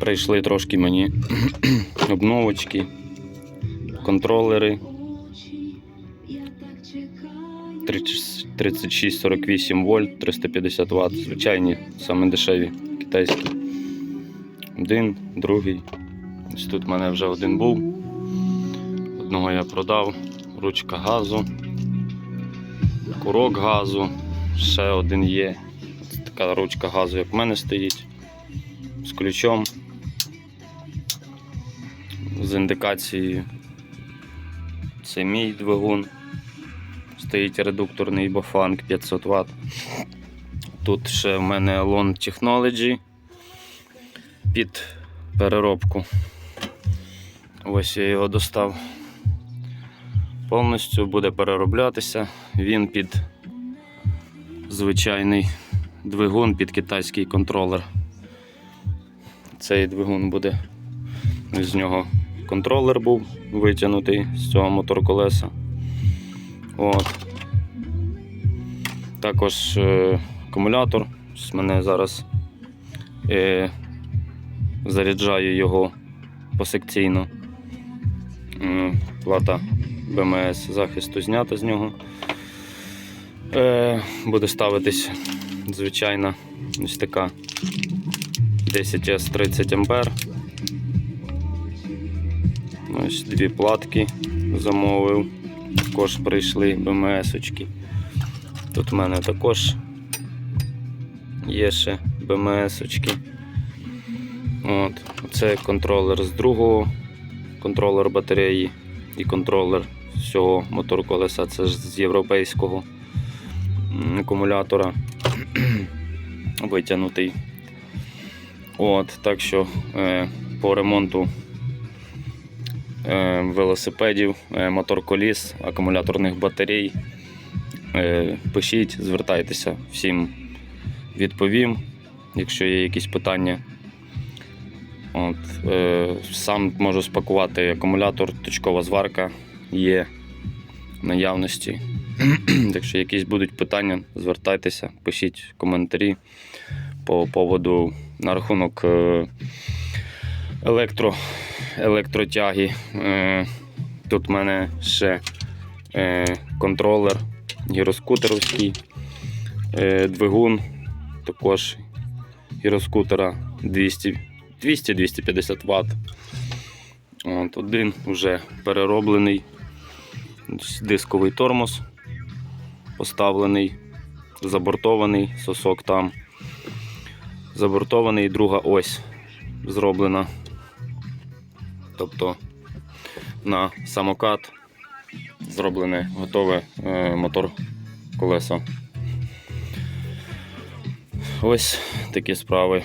Прийшли трошки мені обновочки, контролери 36-48 вольт, 350 Вт, звичайні, саме дешеві китайські. Один, другий. Ось тут в мене вже один був. Одного я продав, ручка газу, курок газу, ще один є. Ось така ручка газу, як в мене стоїть, з ключом, з індикацією. Це мій двигун. Стоїть редукторний Bofang 500 Вт. Тут ще в мене Lon Technology під переробку. Ось я його достав. Повністю буде перероблятися. Він під звичайний двигун, під китайський контролер. Цей двигун буде. З нього контролер був витягнутий з цього моторколеса. От. Також е, акумулятор. Ось мене зараз е, заряджаю його посекційно. М, Плата БМС захисту знята з нього. Е, буде ставитись звичайна ось така 10С 30 ампер. Ось дві платки замовив. Також прийшли БМС-очки. Тут в мене також є ще БМС-очки. От. Це контролер з другого, контролер батареї і контролер всього мотор колеса. Це ж з європейського акумулятора витягнутий. От, так що е, по ремонту велосипедів, е, моторколіс, акумуляторних батарей. Е, Пишіть, звертайтеся, всім відповім, якщо є якісь питання. От, е, сам можу спакувати акумулятор, точкова зварка є в наявності. Якщо якісь будуть питання, звертайтеся, пишіть коментарі по поводу на рахунок е, електро, електротяги. Е, Тут в мене ще е, контролер гіроскутеровський, е, двигун також гіроскутера 200 200-250 Вт. От, один вже перероблений дисковий тормоз поставлений, забортований сосок там. Забортований друга ось зроблена. Тобто на самокат зроблене готове е, мотор колесо. Ось такі справи.